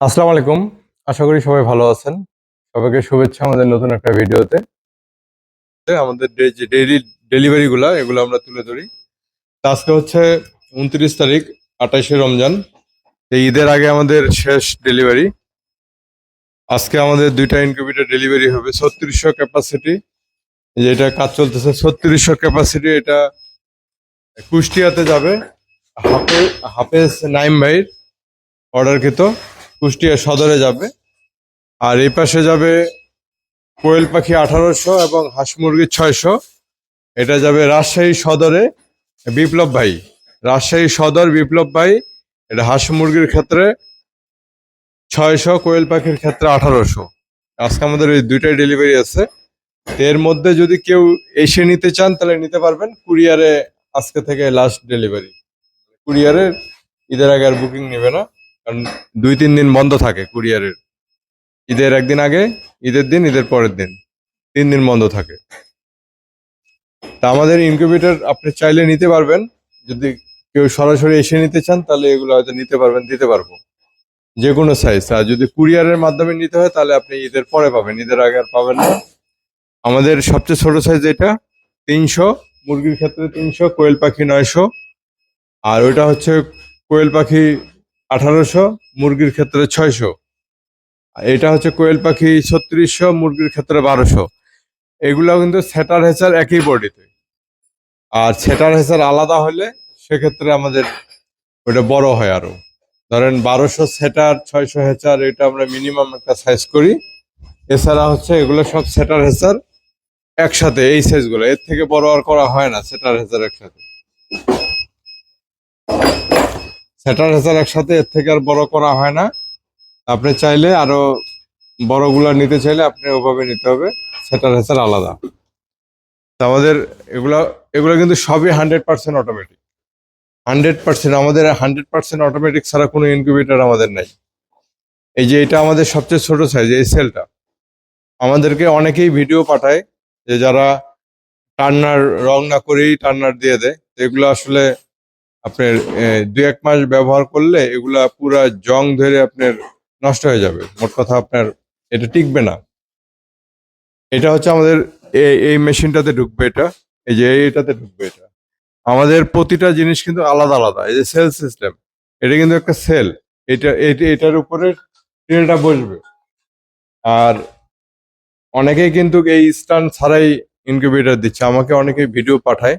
আসসালামু আলাইকুম। আশা করি সবাই ভালো আছেন। সবাইকে শুভেচ্ছা আমাদের নতুন একটা ভিডিওতে। আমাদের যে ডেইলি ডেলিভারি গুলা, এগুলো আমরা তুলে ধরি। আজকে হচ্ছে উনত্রিশ তারিখ, আঠাশে রমজান। এই ঈদের আগে আমাদের শেষ ডেলিভারি। আজকে আমাদের দুইটা ইনকিউবেটর ডেলিভারি হবে। ছত্রিশশো ক্যাপাসিটি যেটা কাজ চলতেছে, ছত্রিশশো ক্যাপাসিটি এটা কুষ্টিয়াতে যাবে। হাফে হাফেজ নাইম ভাইয়ের অর্ডারকৃত কুষ্টিয়া সদরে যাবে। আর এই পাশে যাবে কোয়েল পাখি আঠারোশো এবং হাঁস মুরগি ছয়শো। এটা যাবে রাজশাহী সদরে বিপ্লব ভাই। রাজশাহী সদর বিপ্লব ভাই, এটা হাঁস মুরগির ক্ষেত্রে ছয়শো, কোয়েল পাখির ক্ষেত্রে আঠারোশো। আজকে আমাদের এই দুইটাই ডেলিভারি আছে। এর মধ্যে যদি কেউ এসে নিতে চান, তাহলে নিতে পারবেন। কুরিয়ারে আজকে থেকে লাস্ট ডেলিভারি কুরিয়ারে ঈদের আগে আর বুকিং নেবে না। কারণ দুই, তিন দিন বন্ধ থাকে কুরিয়ারের। ঈদের একদিন আগে, ঈদের দিন, ঈদের পরের দিন। তিন দিন বন্ধ থাকে। তা আমাদের ইনকিউবেটর আপনি চাইলে নিতে পারবেন। যদি কেউ সরাসরি এসে নিতে চান, তাহলে এগুলো হয়তো নিতে পারবেন, দিতে পারব। যে কোনো সাইজ আর যদি কুরিয়ারের মাধ্যমে নিতে হয়, তাহলে আপনি ঈদের পরে পাবেন। ঈদের আগে আর পাবেন না। আমাদের সবচেয়ে ছোট সাইজ এটা, তিনশো। মুরগির ক্ষেত্রে তিনশো, কোয়েল পাখি নয়শো। আর ওইটা হচ্ছে কোয়েল পাখি আঠারোশো, মুরগির ক্ষেত্রে ছয়শো। এটা হচ্ছে কোয়েল পাখি ছত্রিশশো, মুরগির ক্ষেত্রে বারোশো। এগুলো কিন্তু সেটার হেচার একই বডিতে। আর সেটার হেচার আলাদা হলে সেক্ষেত্রে আমাদের ওটা বড় হয় আরও। ধরেন বারোশো সেটার, ছয়শো হেচার এটা আমরা মিনিমাম একটা সাইজ করি। এছাড়া হচ্ছে এগুলো সব সেটার হেচার একসাথে, এই সাইজগুলো এর থেকে বড় আর করা হয় না, সেটার হেচার একসাথে। সেটার হেচার একসাথে এর থেকে আর বড় করা হয় না। আপনি চাইলে আরও বড়গুলা নিতে চাইলে আপনি ওভাবে নিতে হবে, সেটার হেচার আলাদা। আমাদের এগুলা, এগুলো কিন্তু সবই hundred percent automatic hundred percent আমাদের হান্ড্রেড পার্সেন্ট অটোমেটিক ছাড়া কোনো ইনকিউবেটর আমাদের নাই। এই যে এটা আমাদের সবচেয়ে ছোট সাইজ এই সেলটা আমাদেরকে অনেকেই ভিডিও পাঠায় যে যারা টার্নার রং না করেই টার্নার দিয়ে দেয়। এগুলো আসলে আপনার দু এক মাস ব্যবহার করলে এগুলা পুরা জং ধরে আপনার নষ্ট হয়ে যাবে। মোট কথা আপনার এটা টিকবে না। এটা হচ্ছে আমাদের এই- মেশিনটাতে ঢুকবে এটা। এই যে এইটাতে ঢুকবে এটা। আমাদের প্রতিটা জিনিস কিন্তু আলাদা আলাদা। এই যে সেল সিস্টেম, এটা কিন্তু একটা সেল। এটা, এটা- এটার উপরে ট্রেটা বসবে। আর অনেকেই কিন্তু এই স্ট্যান্ড ছাড়াই ইনকিউবেটর দিচ্ছে। আমাকে অনেকে ভিডিও পাঠায়।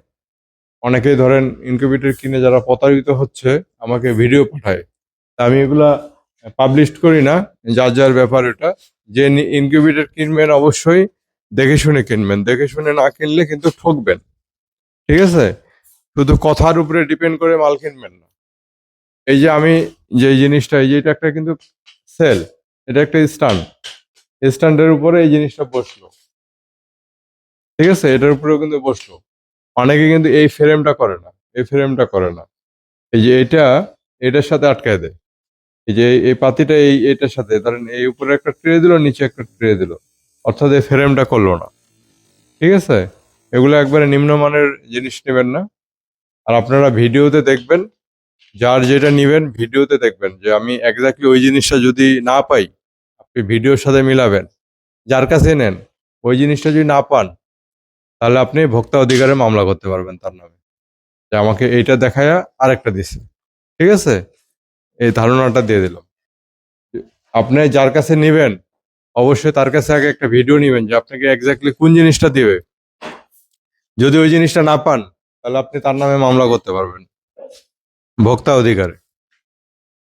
অনেকেই ধরেন ইনকিউবেটর কিনে যারা প্রতারিত হচ্ছে, আমাকে ভিডিও পাঠায়। তা আমি এগুলা পাবলিশ করি না, যার যার ব্যাপার এটা। যে ইনকিউবেটর কিনবেন অবশ্যই, দেখে শুনে কিনবেন। দেখে শুনে না কিনলে কিন্তু ঠকবেন। ঠিক আছে? শুধু কথার উপরে ডিপেন্ড করে মাল কিনবেন না। এই যে আমি যে জিনিসটা, এই যে এটা একটা কিন্তু সেল এটা একটা স্ট্যান্ড স্ট্যান্ডের উপরে এই জিনিসটা বসল। ঠিক আছে? এটার উপরেও কিন্তু বসল। অনেকে কিন্তু এই ফ্রেমটা করে না, এই ফ্রেমটা করে না। এই যে এটা, এটার সাথে আটকায় দেয়। এই যে এই পাতিটা এই, এটার সাথে, ধরেন এই উপরে একটা ট্রে দিল, নিচে একটা ট্রে দিল। অর্থাৎ এই ফ্রেমটা করল না। ঠিক আছে? এগুলো একবারে নিম্নমানের জিনিস নেবেন না। আর আপনারা ভিডিওতে দেখবেন, যার যেটা নেবেন ভিডিওতে দেখবেন যে আমি এক্স্যাক্টলি ওই জিনিসটা যদি না পাই, আপনি ভিডিওর সাথে মিলাবেন। যার কাছে নেন, ওই জিনিসটা যদি না পান তাহলে আপনি ভোক্তা অধিকারে মামলা করতে পারবেন তার নামে। যে আমাকে এইটা দেখায়া আরেকটা দিছে। ঠিক আছে? এই ধারণাটা দিয়ে দিলাম। আপনি যার কাছে নেবেন, অবশ্যই তার কাছে আগে একটা ভিডিও নেবেন যে আপনাকে এক্স্যাক্টলি কোন জিনিসটা দিবে। যদি ওই জিনিসটা না পান, তাহলে আপনি তার নামে মামলা করতে পারবেন। ভোক্তা অধিকারে।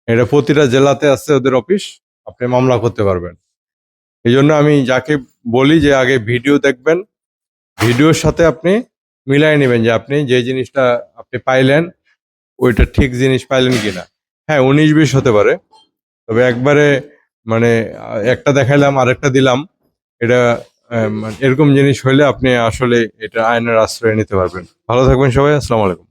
এটা প্রতিটা জেলাতে আছে ওদের অফিস, আপনি মামলা করতে পারবেন। এই জন্য আমি যাকে বলি যে আগে ভিডিও দেখবেন ভিডিওর সাথে আপনি মিলাই নেবেন যে আপনি যে জিনিসটা আপনি পাইলেন, ওইটা ঠিক জিনিস পাইলেন কিনা। হ্যাঁ উনিশ বিশ হতে পারে। তবে একবারে মানে একটা দেখাইলাম, আরেকটা দিলাম, এটা এরকম জিনিস হলে আপনি আসলে এটা আইনের আশ্রয় নিতে পারবেন। ভালো থাকবেন সবাই, আসসালামু আলাইকুম।